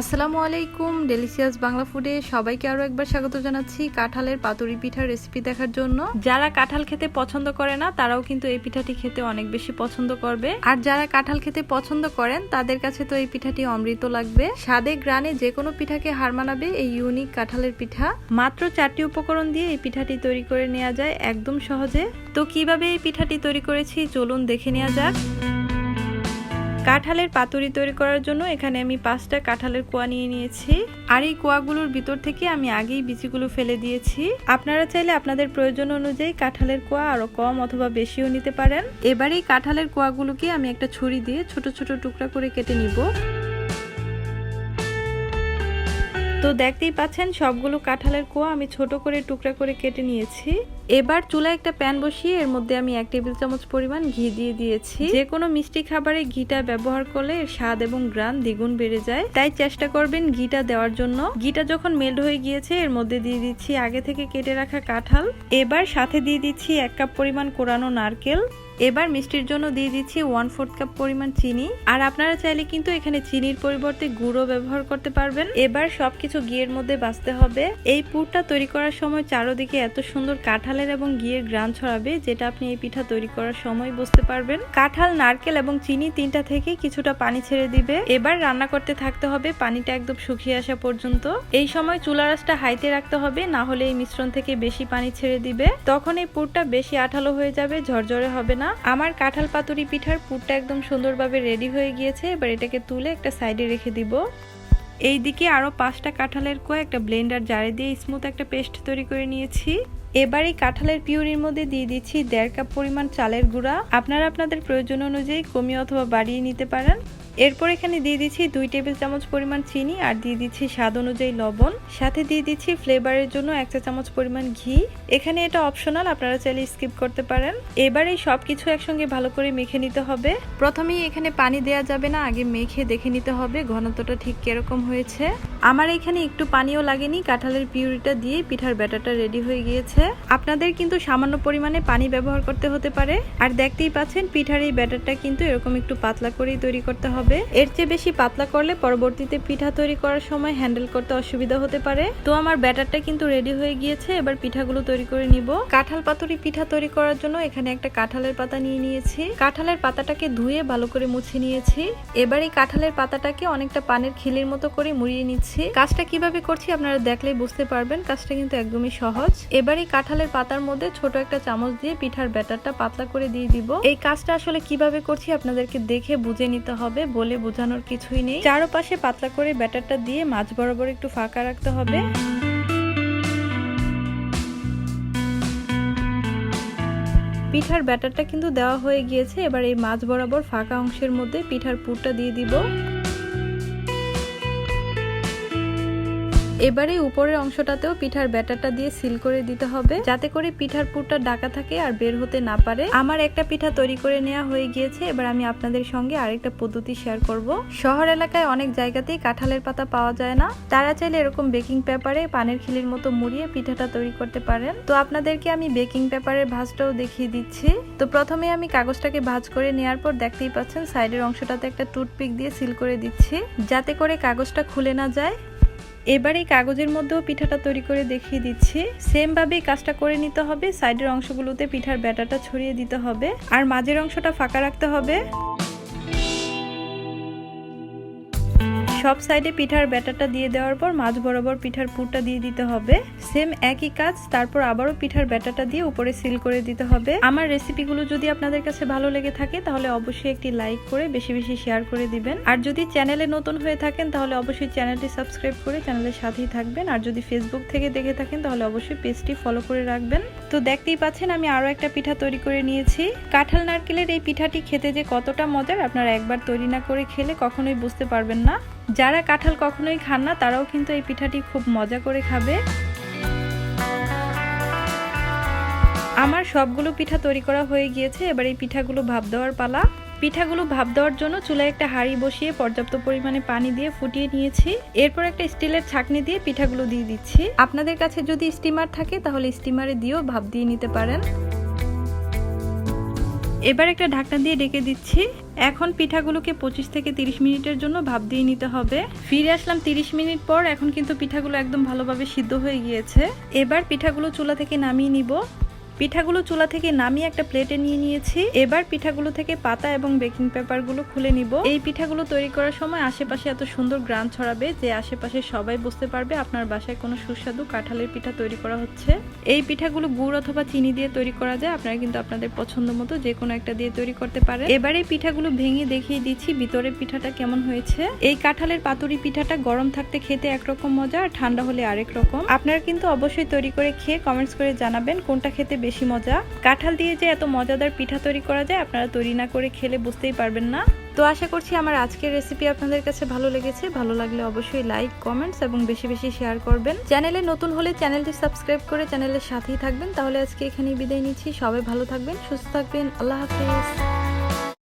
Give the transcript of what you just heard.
আসসালামু আলাইকুম ডেলিশিয়াস বাংলা ফুডে সবাইকে আরও একবার স্বাগত জানাচ্ছি কাঁঠালের পাতুরি পিঠার রেসিপি দেখার জন্য। যারা কাঁঠাল খেতে পছন্দ করে না, তারাও কিন্তু এই পিঠাটি খেতে অনেক বেশি পছন্দ করবে। আর যারা কাঁঠাল খেতে পছন্দ করেন, তাদের কাছে তো এই পিঠাটি অমৃত লাগবে। স্বাদে গ্রানে যে কোনো পিঠাকে হার মানাবে এই ইউনিক কাঁঠালের পিঠা। মাত্র চারটি উপকরণ দিয়ে এই পিঠাটি তৈরি করে নেওয়া যায় একদম সহজে। তো কীভাবে এই পিঠাটি তৈরি করেছি, চলুন দেখে নেওয়া যাক। কাঁঠালের পাতুরি তৈরি করার জন্য এখানে আমি পাঁচটা কাঁঠালের কোয়া নিয়ে নিয়েছি। আর এই কোয়াগুলোর ভিতর থেকে আমি আগেই বিচিগুলো ফেলে দিয়েছি। আপনারা চাইলে আপনাদের প্রয়োজন অনুযায়ী কাঁঠালের কোয়া আরও কম অথবা বেশিও নিতে পারেন। এবার এই কাঁঠালের কোয়াগুলোকে আমি একটা ছুরি দিয়ে ছোট ছোট টুকরা করে কেটে নিব। তো দেখতেই পাচ্ছেন, সবগুলো কাঁঠালের কোয়া আমি ছোট করে টুকরা করে কেটে নিয়েছি। এবার চুলায় একটা প্যান বসিয়ে এর মধ্যে আমি এক টেবিল চামচ পরিমাণ ঘি দিয়ে দিয়েছি। যে কোনো মিষ্টি খাবারে ঘিটা ব্যবহার করলে এর স্বাদ এবং গ্রান দ্বিগুণ বেড়ে যায়। তাই চেষ্টা করবেন ঘিটা দেওয়ার জন্য। ঘিটা যখন মেল্ট হয়ে গিয়েছে, এর মধ্যে দিয়ে দিচ্ছি আগে থেকে কেটে রাখা কাঁঠাল। এবার সাথে দিয়ে দিচ্ছি এক কাপ পরিমাণ কোরানো নারকেল। এবার মিষ্টির জন্য দিয়ে দিচ্ছি ওয়ান ফোর্থ কাপ পরিমাণ চিনি। আর আপনারা চাইলে কিন্তু এখানে চিনির পরিবর্তে গুঁড়ো ব্যবহার করতে পারবেন। এবার সবকিছু ঘিয়ের মধ্যে বাঁচতে হবে। এই পুরটা তৈরি করার সময় চারোদিকে এত সুন্দর কাঁঠালের এবং ঘিয়ের গ্রান ছড়াবে, যেটা আপনি এই পিঠা তৈরি করার সময় বুঝতে পারবেন। কাঁঠাল, নারকেল এবং চিনি তিনটা থেকে কিছুটা পানি ছেড়ে দিবে। এবার রান্না করতে থাকতে হবে পানিটা একদম শুকিয়ে আসা পর্যন্ত। এই সময় চুলা রাসটা হাইতে রাখতে হবে, না হলে এই মিশ্রণ থেকে বেশি পানি ছেড়ে দিবে। তখন এই পুরটা বেশি আঠালো হয়ে যাবে, ঝরঝরে হবে না। আমার কাঁঠাল পাতুরি পিঠার পুরটা একদম সুন্দরভাবে রেডি হয়ে গিয়েছে। এবার এটাকে তুলে একটা সাইডে রেখে দিব। এই দিকে আরও পাঁচটা কাঁঠালের কোয়া, একটা ব্লেন্ডার জারে দিয়ে স্মুথ একটা পেস্ট তৈরি করে নিয়েছি। এবার এই কাঁঠালের পিউরির মধ্যে দিয়ে দিচ্ছি দেড় কাপ পরিমাণ চালের গুঁড়া। আপনারা আপনাদের প্রয়োজন অনুযায়ী কমিয়ে অথবা বাড়িয়ে নিতে পারেন। এরপর এখানে দিয়ে দিচ্ছি দুই টেবিল চামচ পরিমাণ চিনি আর দিয়ে দিচ্ছি স্বাদ অনুযায়ী লবণ। সাথে দিয়ে দিচ্ছি ফ্লেভারের জন্য এক চা চামচ পরিমাণ ঘি। এখানে এটা অপশনাল, আপনারা চাইলে স্কিপ করতে পারেন। এবার এই সব কিছু একসঙ্গে ভালো করে মেখে নিতে হবে। প্রথমেই এখানে পানি দেয়া যাবে না, আগে মেখে দেখে নিতে হবে ঘনত্বটা ঠিক কীরকম হয়েছে। আমার এখানে একটু পানিও লাগেনি, কাঁঠালের পিউরিটা দিয়ে পিঠার ব্যাটারটা রেডি হয়ে গিয়েছে। আপনাদের কিন্তু সামান্য পরিমাণে পানি ব্যবহার করতে হতে পারে। আর দেখতেই পাচ্ছেন, পিঠার এই ব্যাটারটা কিন্তু এরকম একটু পাতলা করেই তৈরি করতে হবে। হবে। এর চেয়ে বেশি পাতলা করলে পরবর্তীতে পিঠা তৈরি করার সময় হ্যান্ডেল করতে অসুবিধা হতে পারে। তো আমার ব্যাটারটা কিন্তু রেডি হয়ে গিয়েছে, এবার পিঠাগুলো তৈরি করে নিব। কাঁঠাল পাতুরি পিঠা তৈরি করার জন্য এখানে একটা কাঁঠালের পাতা নিয়ে নিয়েছি। কাঁঠালের পাতাটাকে ধুয়ে ভালো করে মুছে নিয়েছি। এবার এই কাঁঠালের পাতাটাকে অনেকটা পানের খিলির মতো করে মুড়িয়ে নিচ্ছি। কাজটা কীভাবে করছি আপনারা দেখলেই বুঝতে পারবেন, কাজটা কিন্তু একদমই সহজ। এবার এই কাঁঠালের পাতার মধ্যে ছোট একটা চামচ দিয়ে পিঠার ব্যাটারটা পাতলা করে দিয়ে দিব। এই কাজটা আসলে কীভাবে করছি আপনাদেরকে দেখে বুঝে নিতে হবে বলে বোঝানোর কিছুই নেই। চারপাশে পাতলা করে ব্যাটারটা দিয়ে মাছ বরাবর একটু ফাঁকা রাখতে হবে। পিঠার ব্যাটারটা কিন্তু দেওয়া হয়ে গিয়েছে। এবার এই মাছ বরাবর ফাঁকা অংশের মধ্যে পিঠার পুরটা দিয়ে দিব। এবারে উপরের অংশটাতেও পিঠার ব্যাটারটা দিয়ে সিল করে দিতে হবে। যাতে করে পিঠার পুরটা ডাকা থাকে আর বের হতে না পারে। আমার একটা পিঠা তৈরি করে নেওয়া হয়ে গিয়েছে। এবার আমি আপনাদের সঙ্গে আরেকটা পদ্ধতি শেয়ার করব। শহর এলাকায় অনেক জায়গাতেই কাঁঠালের পাতা পাওয়া যায় না। তারা চাইলে এরকম বেকিং পেপারে পানের খিলির মতো মুড়িয়ে পিঠাটা তৈরি করতে পারেন। তো আপনাদেরকে আমি বেকিং পেপারের ভাজটাও দেখিয়ে দিচ্ছি। তো প্রথমে আমি কাগজটাকে ভাজ করে নেওয়ার পর দেখতেই পাচ্ছেন সাইডের অংশটাতে একটা টুথপিক দিয়ে সিল করে দিচ্ছি। যাতে করে কাগজটা খুলে না যায়। এবার এই কাগজের মধ্যেও পিঠাটা তৈরি করে দেখিয়ে দিচ্ছি। সেমভাবেই কাজটা করে নিতে হবে। সাইডের অংশগুলোতে পিঠার ব্যাটাটা ছড়িয়ে দিতে হবে। আর মাঝের অংশটা ফাঁকা রাখতে হবে। সব সাইডে পিঠার ব্যাটারটা দিয়ে দেওয়ার পর মাছ বরাবর পিঠার পুরটা দিয়ে দিতে হবে। সেম একই কাজ, তারপর আবারও পিঠার ব্যাটারটা দিয়ে উপরে সিল করে দিতে হবে। আমার রেসিপিগুলো যদি আপনাদের কাছে ভালো লেগে থাকে, তাহলে অবশ্যই একটি লাইক করে বেশি বেশি শেয়ার করে দিবেন। আর যদি চ্যানেলে নতুন হয়ে থাকেন, তাহলে অবশ্যই চ্যানেলটি সাবস্ক্রাইব করে চ্যানেলের সাথেই থাকবেন। আর যদি ফেসবুক থেকে দেখে থাকেন, তাহলে অবশ্যই পেজটি ফলো করে রাখবেন। তো দেখতেই পাচ্ছেন, আমি আরও একটা পিঠা তৈরি করে নিয়েছি। কাঁঠাল নারকেলের এই পিঠাটি খেতে যে কতটা মজার, আপনারা একবার তৈরি না করে খেলে কখনোই বুঝতে পারবেন না। যারা কাঁঠাল কখনোই খান না, তারাও কিন্তু এই পিঠাটি খুব মজা করে খাবে। আমার সবগুলো পিঠা তৈরি করা হয়ে গিয়েছে, এবার এই পিঠাগুলো ভাব দেওয়ার পালা। পিঠাগুলো ভাব দেওয়ার জন্য চুলায় একটা হাঁড়ি বসিয়ে পর্যাপ্ত পরিমাণে পানি দিয়ে ফুটিয়ে নিয়েছি। এরপর একটা স্টিলের ছাকনি দিয়ে পিঠাগুলো দিয়ে দিচ্ছি। আপনাদের কাছে যদি স্টিমার থাকে, তাহলে স্টিমারে দিয়েও ভাব দিয়ে নিতে পারেন। এবার একটা ঢাকনা দিয়ে ডেকে দিচ্ছি। এখন পিঠাগুলোকে পঁচিশ থেকে তিরিশ মিনিটের জন্য ভাপ দিয়ে নিতে হবে। ফিরে আসলাম তিরিশ মিনিট পর, এখন কিন্তু পিঠাগুলো একদম ভালোভাবে সিদ্ধ হয়ে গিয়েছে। এবার পিঠাগুলো চুলা থেকে নামিয়ে নিব। পিঠাগুলো চুলা থেকে নামিয়ে একটা প্লেটে নিয়ে নিয়েছি। এবার পিঠাগুলো থেকে পাতা এবং বেকিং পেপারগুলো খুলে নিব। এই পিঠাগুলো তৈরি করার সময় আশেপাশে এত সুন্দর গ্রান ছড়াবে যে আশেপাশে সবাই বুঝতে পারবে আপনার বাসায় কোনো সুস্বাদু কাঁঠালের পিঠা তৈরি করা হচ্ছে। এই পিঠাগুলো গুড় অথবা চিনি দিয়ে তৈরি করা যায়, আপনারা কিন্তু আপনাদের পছন্দ মতো যে কোনো একটা দিয়ে তৈরি করতে পারেন। এই পিঠাগুলো ভেঙে দেখিয়ে দিচ্ছি ভিতরে পিঠাটা কেমন হয়েছে। এই কাঁঠালের পাতুরি পিঠাটা গরম থাকতে খেতে একরকম মজা, আর ঠান্ডা হলে আরেক রকম। আপনারা কিন্তু অবশ্যই তৈরি করে খেয়ে কমেন্টস করে জানাবেন কোনটা খেতে বেশি মজা। কাঁঠাল দিয়ে যে এত মজাদার পিঠা তৈরি করা যায়, আপনারা তৈরি না করে খেলে বুঝতেই পারবেন না। তো আশা করছি আমার আজকের রেসিপি আপনাদের কাছে ভালো লেগেছে। ভালো লাগলে অবশ্যই লাইক কমেন্টস এবং বেশি বেশি শেয়ার করবেন। চ্যানেলে নতুন হলে চ্যানেলটি সাবস্ক্রাইব করে চ্যানেলের সাথেই থাকবেন। তাহলে আজকে এখানেই বিদায় নিচ্ছি। সবাই ভালো থাকবেন, সুস্থ থাকবেন। আল্লাহ হাফিজ।